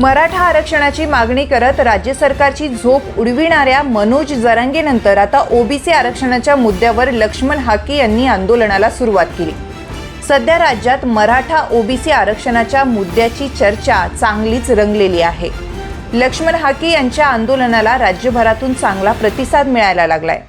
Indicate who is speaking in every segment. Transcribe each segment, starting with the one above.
Speaker 1: मराठा आरक्षणाची मागणी करत राज्य सरकारची झोप उडविणाऱ्या मनोज जरांगेनंतर आता ओबीसी आरक्षणाच्या मुद्द्यावर लक्ष्मण हाके यांनी आंदोलनाला सुरुवात केली. सध्या राज्यात मराठा ओबीसी आरक्षणाच्या मुद्द्याची चर्चा चांगलीच रंगलेली आहे. लक्ष्मण हाके यांच्या आंदोलनाला राज्यभरातून चांगला प्रतिसाद मिळायला लागलाय.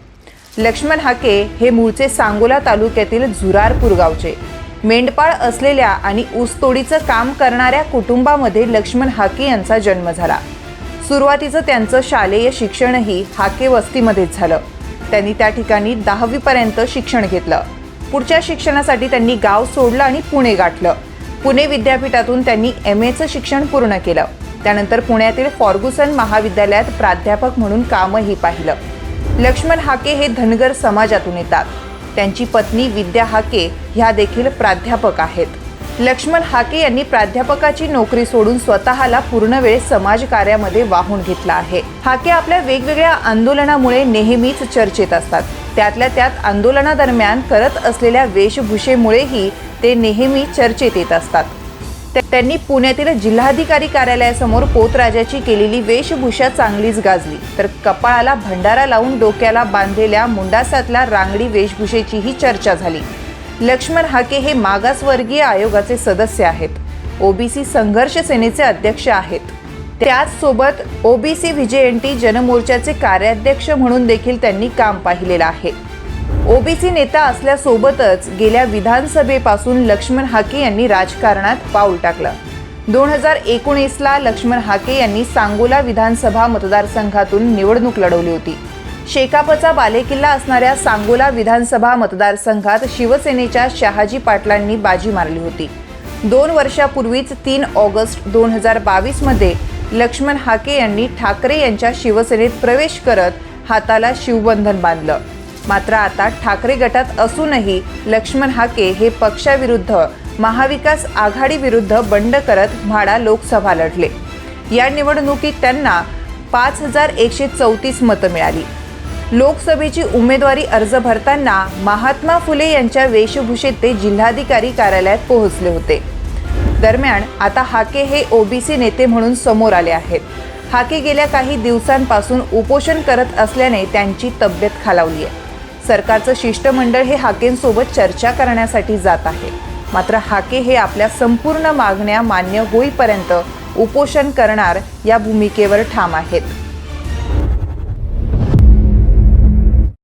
Speaker 1: लक्ष्मण हाके हे मूळचे सांगोला तालुक्यातील झुरारपूर गावचे. मेंढपाळ असलेल्या आणि ऊसतोडीचं काम करणाऱ्या कुटुंबामध्ये लक्ष्मण हाके यांचा जन्म झाला. सुरुवातीचं त्यांचं शालेय शिक्षणही हाके वस्तीमध्येच झालं. त्यांनी त्या ठिकाणी दहावीपर्यंत शिक्षण घेतलं. पुढच्या शिक्षणासाठी त्यांनी गाव सोडलं आणि पुणे गाठलं. पुणे विद्यापीठातून त्यांनी एम एचं शिक्षण पूर्ण केलं. त्यानंतर पुण्यातील फॉर्गुसन महाविद्यालयात प्राध्यापक म्हणून कामही पाहिलं. लक्ष्मण हाके हे धनगर समाजातून येतात. त्यांची पत्नी विद्या हाके ह्या देखील प्राध्यापक आहेत. लक्ष्मण हाके यांनी प्राध्यापकाची नोकरी सोडून स्वतःला पूर्णवेळ समाजकार्यामध्ये वाहून घेतला आहे. हाके आपल्या वेगवेगळ्या आंदोलनामुळे नेहमीच चर्चेत असतात. त्यातल्या त्यात आंदोलनादरम्यान करत असलेल्या वेशभूषेमुळेही ते नेहमी चर्चेत येत असतात. त्यांनी पुण्यातील जिल्हाधिकारी कार्यालयासमोर पोतराजाची केलेली वेशभूषा चांगलीच गाजली. तर कपाळाला भंडारा लावून डोक्याला बांधलेल्या मुंडासातल्या रांगडी वेशभूषेचीही चर्चा झाली. लक्ष्मण हाके हे मागासवर्गीय आयोगाचे सदस्य आहेत. ओबीसी संघर्ष सेनेचे अध्यक्ष आहेत. त्याचसोबत ओबीसी टी जनमोर्चाचे कार्याध्यक्ष म्हणून देखील त्यांनी काम पाहिलेलं आहे. ओबीसी नेता असल्यासोबतच गेल्या विधानसभेपासून लक्ष्मण हाके यांनी राजकारणात पाऊल टाकलं. दोन हजार एकोणीसला लक्ष्मण हाके यांनी सांगोला विधानसभा मतदारसंघातून निवडणूक लढवली होती. शेकापचा बालेकिल्ला असणाऱ्या सांगोला विधानसभा मतदारसंघात शिवसेनेच्या शहाजी पाटलांनी बाजी मारली होती. दोन वर्षापूर्वीच तीन ऑगस्ट दोन हजार बावीसमध्ये लक्ष्मण हाके यांनी ठाकरे यांच्या शिवसेनेत प्रवेश करत हाताला शिवबंधन बांधलं. मात्र आता ठाकरे गटात असूनही लक्ष्मण हाके हे पक्षाविरुद्ध महाविकास आघाडीविरुद्ध बंड करत म्हाडा लोकसभा लढले. या निवडणुकीत त्यांना पाच हजार एकशे चौतीस मतं मिळाली. लोकसभेची उमेदवारी अर्ज भरताना महात्मा फुले यांच्या वेशभूषेत ते जिल्हाधिकारी कार्यालयात पोहोचले होते. दरम्यान आता हाके हे ओबीसी नेते म्हणून समोर आले आहेत. हाके गेल्या काही दिवसांपासून उपोषण करत असल्याने त्यांची तब्येत खालावली आहे. सरकारचं शिष्टमंडळ हे हाकेंसोबत चर्चा करण्यासाठी जात आहे. मात्र हाके हे आपल्या संपूर्ण मागण्या मान्य होईपर्यंत उपोषण करणार या भूमिकेवर ठाम आहेत.